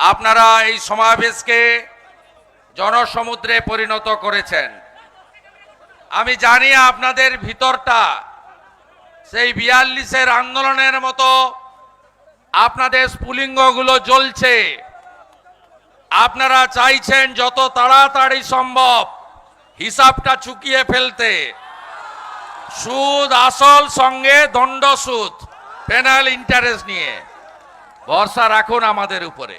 আপনারা এই সমাবেশকে জনসমুদ্রে পরিণত করেছেন। আমি জানি আপনাদের ভিতরটা সেই বিয়াল্লিশের আন্দোলনের মতো, আপনাদের স্ফুলিঙ্গগুলো জ্বলছে। আপনারা চাইছেন যত তাড়াতাড়ি সম্ভব হিসাবটা চুকিয়ে ফেলতে। সুদ, আসল সঙ্গে দণ্ড সুদ পেনাল ইন্টারেস্ট নিয়ে। ভরসা রাখুন আমাদের উপরে।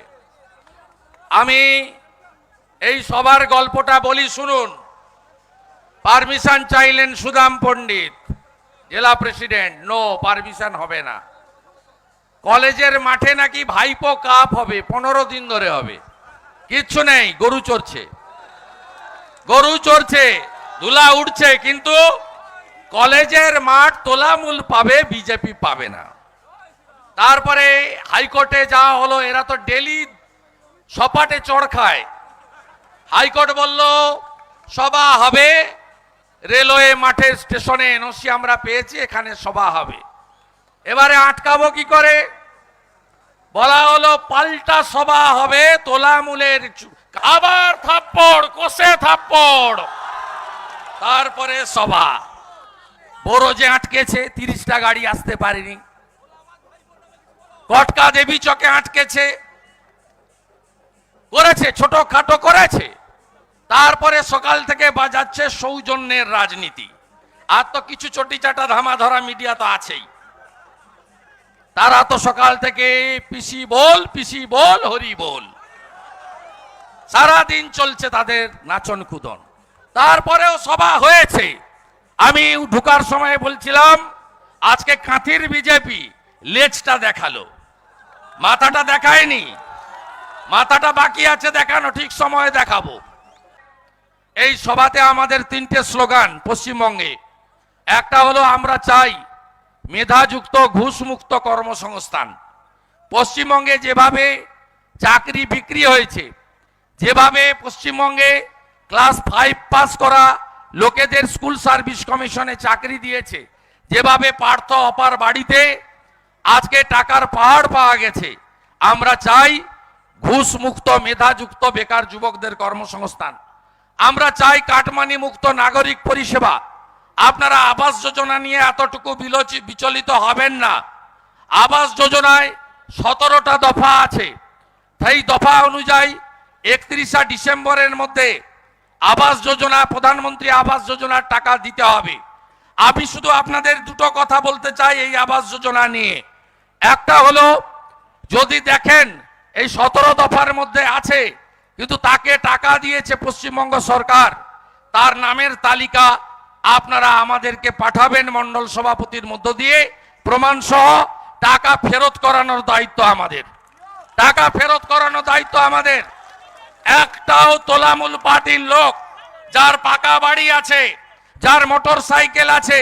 আমি এই সবার গল্পটা বলি, শুনুন। পারমিশন চাইলেন সুদাম পণ্ডিত, জেলা প্রেসিডেন্ট। নো, পারমিশন হবে না। কলেজের মাঠে নাকি ভাইপো কাপ হবে, পনেরো দিন ধরে হবে। কিচ্ছু নেই, গরু চড়ছে। গরু চড়ছে ধুলা উঠছে, কিন্তু কলেজের মাঠ তোলামূল পাবে, বিজেপি পাবে না। তারপরে হাইকোর্টে যাওয়া হলো, এরা তো ডেলি সপাটে চড় খায়। হাইকোর্ট বলল, সভা হবে। রেলওয়ে মাঠের স্টেশনে এনওসি আমরা পেয়েছি, এখানে সভা হবে। এবারে আটকাবো কি করে? বলা হলো, পাল্টা সভা হবে, তোলামূলের আবার থাপ্পড়, কষে থাপ্পড়। তারপরে সভা। বড় যে আটকেছে, তিরিশটা গাড়ি আসতে পারেনি। কটকা দেবী চকে আটকেছে। করেছে ছোট খাটো করেছে। তারপরে সকাল থেকে বাজাচ্ছে সৌজন্যের রাজনীতি। আর তো কিছু চটি চাটা ধামা ধরা মিডিয়া তো আছেই। তারা তো সকাল থেকে পিসি বল পিসি বল, হরি বল। সারা দিন চলছে তাদের নাচন কুদন। তারপরেও সভা হয়েছে। আমি ঢুকার সময় বলছিলাম, আজকে কাঁথির বিজেপি লেজটা দেখাল। মাথাটা দেখায়নি। মাথাটা বাকি আছে দেখানো, ঠিক সময়ে দেখাবো। এই সভাতে আমাদের তিনটে স্লোগান পশ্চিমবঙ্গে। একটা হলো, আমরা চাই মেধাযুক্ত, ঘুষমুক্ত কর্মসংস্থান। পশ্চিমবঙ্গে যেভাবে চাকরি বিক্রি হয়েছে, যেভাবে পশ্চিমবঙ্গে ক্লাস ফাইভ পাস করা লোকেদের স্কুল সার্ভিস কমিশনে চাকরি দিয়েছে, যেভাবে পার্থ অপার বাড়িতে আজকে টাকার পাহাড় পাওয়া গেছে, আমরা চাই ঘুষ মুক্ত মেধাযুক্ত, বেকার যুবকদের কর্মসংস্থান। আমরা চাই কাটমানি মুক্ত নাগরিক পরিষেবা। আপনারা আবাস যোজনা নিয়ে এতটুকু বিচলিত হবেন না। আবাস যোজনায় সতেরোটা দফা আছে। সেই দফা অনুযায়ী একত্রিশা ডিসেম্বরের মধ্যে আবাস যোজনা, প্রধানমন্ত্রী আবাস যোজনার টাকা দিতে হবে। আমি শুধু আপনাদের দুটো কথা বলতে চাই এই আবাস যোজনা নিয়ে। একটা হলো, যদি দেখেন এই সতেরো দফার মধ্যে আছে, কিন্তু তাকে টাকা দিয়েছে পশ্চিমবঙ্গ সরকার। তার নামের তালিকা আপনারা আমাদেরকে পাঠাবেন মন্ডল সভাপতির মধ্য দিয়ে। প্রমাণ সহ টাকা ফেরত করানোর দায়িত্ব আমাদের। টাকা ফেরত করানোর দায়িত্ব আমাদের। একটাও তোলামূল পার্টির লোক যার পাকা বাড়ি আছে, যার মোটর সাইকেল আছে,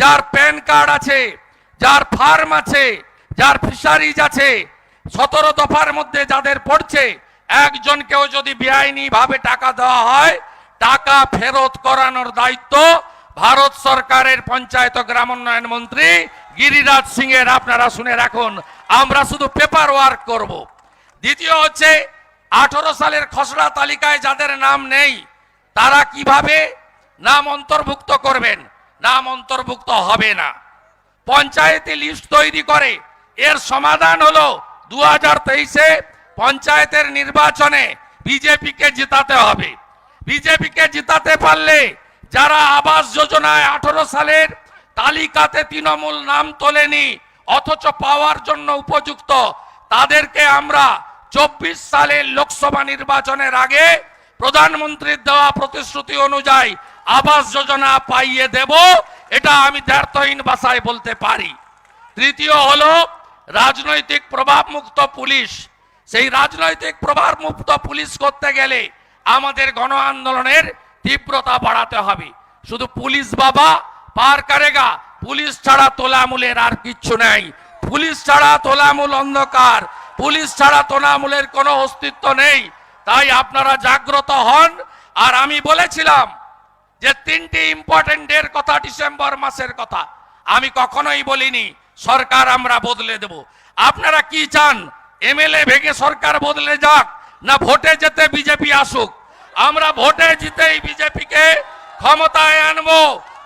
যার প্যান কার্ড আছে, যার ফার্ম আছে, যার ফিশারিজ আছে সতেরো দফার মধ্যে যাদের পড়ছে, একজনকেও যদি বেআইনি ভাবে টাকা দেওয়া হয়, টাকা ফেরত করানোর দায়িত্ব ভারত সরকারের পঞ্চায়েত ও গ্রামোন্নয়ন মন্ত্রী গিরিরাজ সিং এর আপনারা শুনে রাখুন, আমরা শুধু পেপার ওয়ার্ক করব। দ্বিতীয় হচ্ছে, আঠারো সালের খসড়া তালিকায় যাদের নাম নেই, তারা কীভাবে নাম অন্তর্ভুক্ত করবেন? নাম অন্তর্ভুক্ত হবে না। পঞ্চায়েতে লিস্ট তৈরি করে, এর সমাধান হলো দু হাজার তেইশে পঞ্চায়েতের নির্বাচনে বিজেপিকে জেতাতে হবে। বিজেপিকে জেতাতে পারলে যারা আবাস যোজনায় আঠারো সালের তালিকাতে তৃণমূল নাম তোলেনি, অথচ পাওয়ার জন্য উপযুক্ত, তাদেরকে আমরা চব্বিশ সালের লোকসভা নির্বাচনের আগে প্রধানমন্ত্রীর দেওয়া প্রতিশ্রুতি অনুযায়ী আবাস যোজনা পাইয়ে দেব, এটা আমি দ্ব্যর্থহীন ভাষায় বলতে পারি। তৃতীয় হলো রাজনৈতিক প্রভাবমুক্ত পুলিশ। সেই রাজনৈতিক প্রভাবমুক্ত পুলিশ করতে গেলে আমাদের গণ আন্দোলনের তীব্রতা বাড়াতে হবে। শুধু পুলিশ বাবা, পার কারেগা, পুলিশ ছাড়া তোলামূলের আর কিচ্ছু নাই। পুলিশ ছাড়া তোলামূল অন্ধকার, পুলিশ ছাড়া তোলামূলের কোনো অস্তিত্ব নেই। তাই আপনারা জাগ্রত হন। আর আমি বলেছিলাম যে তিনটি ইম্পর্টেন্ট ডের কথা ডিসেম্বর মাসের কথা। আমি কখনোই বলিনি সরকার আমরা বদলে দেব। আপনারা কি চান? এমএলএ ভেঙে সরকার বদলে যাক না ভোটে যেতে বিজেপি আসুক? আমরা ভোটে জিতেই বিজেপিকে ক্ষমতায় আনব।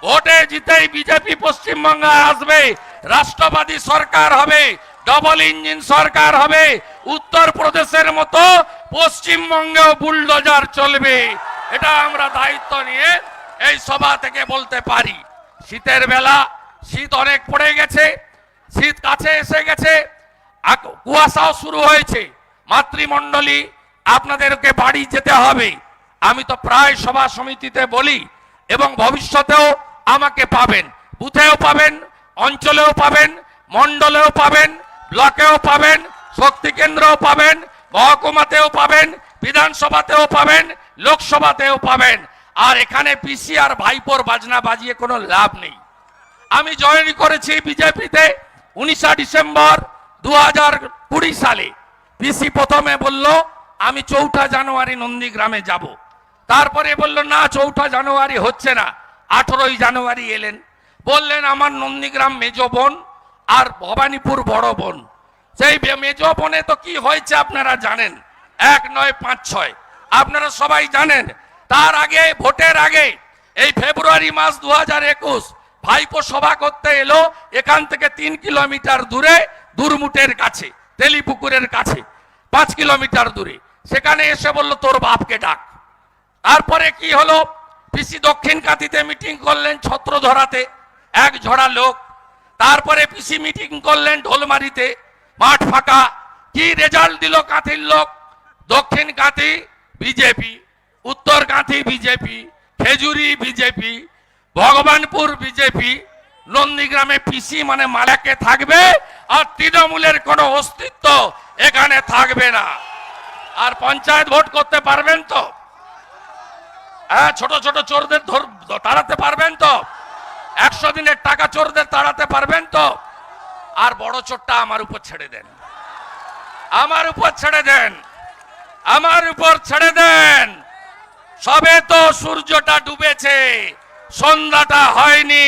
ভোটে জিতেই বিজেপি পশ্চিমবঙ্গে আসবে। রাষ্ট্রবাদী সরকার হবে, ডবল ইঞ্জিন সরকার হবে উত্তর প্রদেশের মতো পশ্চিমবঙ্গেও বুলডোজার চলবে। এটা আমরা দায়িত্ব নিয়ে এই সভা থেকে বলতে পারি। শীতের বেলা শীত অনেক পড়ে গেছে শীত কাছে এসে গেছে। কুয়াশাও শুরু হয়েছে। মাতৃমণ্ডলী, আপনাদেরকে বাড়ি যেতে হবে। আমি তো প্রায় সভা সমিতিতে বলি, এবং ভবিষ্যতেও আমাকে পাবেন। বুথেও পাবেন, অঞ্চলেও পাবেন, মণ্ডলেও পাবেন, ব্লকেও পাবেন, শক্তি কেন্দ্রেও পাবেন, মহকুমাতেও পাবেন, বিধানসভাতেও পাবেন, লোকসভাতেও পাবেন। আর এখানে পিসি আর ভাইপোর বাজনা বাজিয়ে কোনো লাভ নেই। আমি জয়েন করেছি বিজেপিতে উনিশা ডিসেম্বর দু হাজার কুড়ি সালে পিসি প্রথমে বলল, আমি চৌঠা জানুয়ারি নন্দীগ্রামে যাব। তারপরে বলল, না, চৌঠা জানুয়ারি হচ্ছে না। আঠেরোই জানুয়ারি এলেন। বললেন, আমার নন্দীগ্রাম মেজ বোন আর ভবানীপুর বড় বোন। সেই মেজ বোনে তো কি হয়েছে আপনারা জানেন? এক নয়, পাঁচ ছয়। আপনারা সবাই জানেন, তার আগে, ভোটের আগে এই ফেব্রুয়ারি মাস দু হাজার একুশ ভাইপো সভা করতে এলো, এখান থেকে তিন কিলোমিটার দূরে দুরমুটের কাছে, তেলিপুকুরের কাছে, পাঁচ কিলোমিটার দূরে। সেখানে এসে বলল, তোর বাপকে ডাক। তারপরে কি হলো? পিসি দক্ষিণ কাতিতে মিটিং করলেন ছত্রধরাতে, এক ঝড়া লোক। তারপরে পিসি মিটিং করলেন ঢোলমারিতে, মাঠ ফাঁকা। কি রেজাল্ট দিল কাঁথির লোক? দক্ষিণ কাঁথি বিজেপি, উত্তর Kanthi BJP, Khejuri BJP Bhagabanpur BJP নন্দীগ্রামে পিসি মানে মালাকে থাকবে আর তৃণমূলের কোনো অস্তিত্ব এখানে থাকবে না। আর পঞ্চায়েত ভোট করতে পারবেন তো? হ্যাঁ ছোট ছোট চোরদের তাড়াতে পারবেন তো? একশো দিনের টাকা চোরদের তাড়াতে পারবেন তো? আর বড় চোরটা আমার উপর ছেড়ে দেন। আমার উপর ছেড়ে দেন। আমার উপর ছেড়ে দেন। সবে তো সূর্যটা ডুবেছে। সন্ধ্যাটা হয়নি,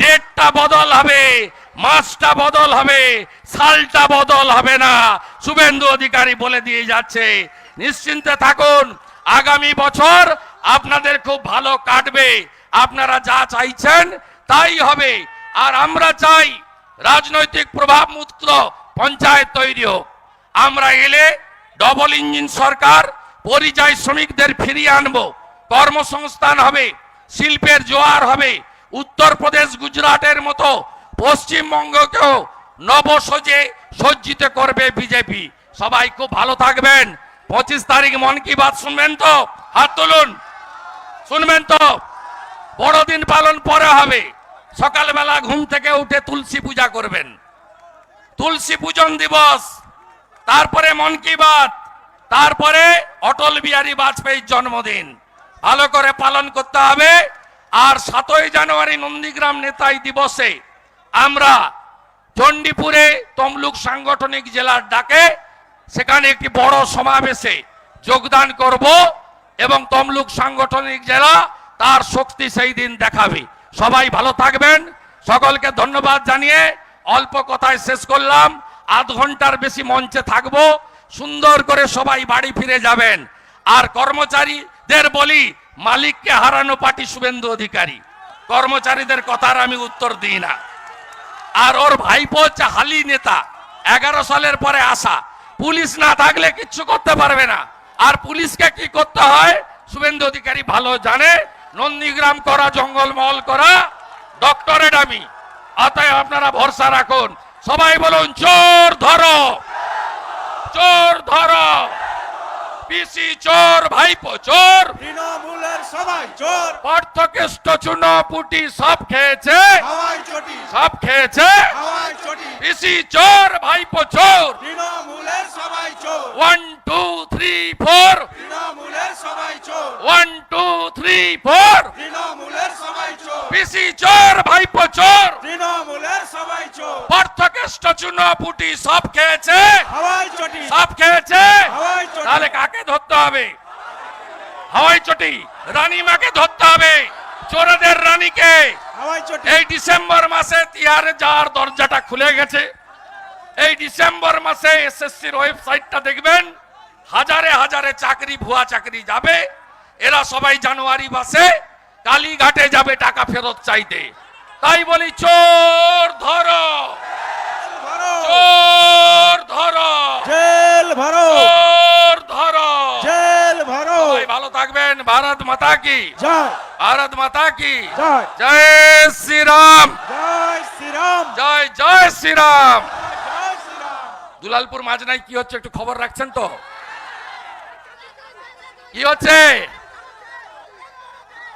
ডেটটা বদল হবে, মাসটা বদল হবে, সালটা বদল হবে না। শুভেন্দু অধিকারী বলে দিয়ে যাচ্ছে, নিশ্চিন্তে থাকুন, আগামী বছর আপনাদের খুব ভালো কাটবে, আপনারা যা চাইছেন তাই হবে। আর আমরা চাই রাজনৈতিক প্রভাব মুক্ত পঞ্চায়েত তৈরি হোক। আমরা এলে ডবল ইঞ্জিন সরকার, পরিযায়ী শ্রমিকদের ফিরিয়ে আনব। কর্মসংস্থান হবে শিল্পের জোয়ার হবে। উত্তরপ্রদেশ, গুজরাটের মতো পশ্চিমবঙ্গকেও নবসজে সজ্জিত করবে বিজেপি। সবাই খুব ভালো থাকবেন। পঁচিশ তারিখ মন কি বাত শুনবেন তো? হাত তুলুন। শুনবেন তো? বড়দিন পালন পরে হবে। সকালবেলা ঘুম থেকে উঠে তুলসী পূজা করবেন। তুলসী পূজন দিবস। তারপরে মন কি বাত। তারপরে অটল বিহারী বাজপেয়ীর জন্মদিন। ভালো করে পালন করতে হবে। আর সাতই জানুয়ারি নন্দীগ্রাম নেতাই দিবসে আমরা চণ্ডীপুরে তমলুক সাংগঠনিক জেলার ডাকে সেখানে একটি বড় সমাবেশে যোগদান করব এবং তমলুক সাংগঠনিক জেলা তার শক্তি সেই দিন দেখাবে। সবাই ভালো থাকবেন। সকলকে ধন্যবাদ জানিয়ে অল্প কথায় শেষ করলাম। আধ ঘণ্টার বেশি মঞ্চে থাকব। সুন্দর করে সবাই বাড়ি ফিরে যাবেন। আর কর্মচারীদের বলি, মালিককে হারানো পার্টি শুভেন্দু অধিকারী। কর্মচারীদের কথার আমি উত্তর দিই না। আর ওর ভাইপো হালি নেতা। এগারো সালের পরে আসা। পুলিশ না থাকলে কিচ্ছু করতে পারবে না। আর পুলিশকে কি করতে হয়? শুভেন্দু অধিকারী ভালো জানে। নন্দীগ্রাম করা জঙ্গল মহল করা ডক্টরেট আমি। অতএব আপনারা ভরসা রাখুন। সবাই বলুন, চোর ধরো! চোর ধরো! পিসি চোর ভাইপো চোর। তৃণমূলের সবাই চোর। পার্থকেষ্ট চুন পুটি সব খেয়েছে। হাওয়াই চটি। সব খেয়েছে। হাওয়াই চটি। পিসি চোর ভাইপো চোর। তৃণমূলের সবাই চোর। One two three four. তৃণমূলের সবাই চোর। One two three four. তৃণমূলের সবাই চোর। পিসি চোর ভাইপো চোর। তৃণমূলের সবাই চোর। পার্থকেষ্ট চুন পুটি সব খেয়েছে। হাওয়াই চটি। সব খেয়েছে। তাহলে কাকে ধরতে হবে? হাওয়াই চটি রানীমাকে ধরতে হবে। চোরদের রানীকে। এই ডিসেম্বর মাসে তিহারে যাওয়ার দরজাটা খুলে গেছে। এই ডিসেম্বর মাসে এসএসসির ওয়েবসাইটটা দেখবেন হাজারে হাজারে চাকরি ভুয়া চাকরি যাবে। এরা সবাই জানুয়ারি মাসে কালীঘাটে যাবে টাকা ফেরত চাইতে। তাই বলি চোর ধরো ভরো চোর ধরো জেল ভরো চোর ধরো জেল ভরো সবাই ভালো থাকবেন মাতা কি? জয়। ভারত মাতা কি? জয়। জয় শ্রীরাম। জয় শ্রীরাম। জয় জয় শ্রীরাম। জয় শ্রীরাম। দুলালপুর মাজনায় কি হচ্ছে একটু খবর রাখছেন তো? কি হচ্ছে?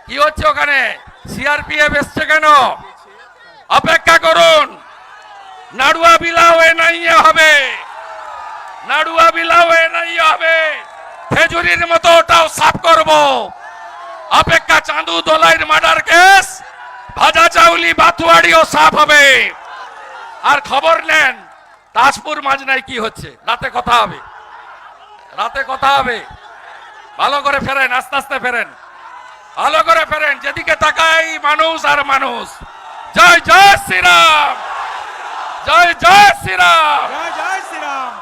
কি হচ্ছে ওখানে? সিআরপিএফ এসছে কেন? অপেক্ষা করুন। নাড়ুয়া বিলাও এ নাই হবে। নাড়ুয়া বিলাও এ নাই হবে। খেজুরির মতো ওটাও সাফ করব। অপেক্ষা চাঁদু দোলাইর মার্ডার কেস, ভাজা চাউলি, বাতুয়াড়িও সাফ হবে। আর খবর নেন, তাজপুর মাজনায় কি হচ্ছে? রাতে কথা হবে। রাতে কথা হবে। ভালো করে ফেরেন, আস্তে আস্তে ফেরেন। ভালো করে ফেরেন, যেদিকে তাকাই মানুষ আর মানুষ। জয় জয় শ্রীরাম! জয় জয় শ্রীরাম! জয় জয় শ্রীরাম!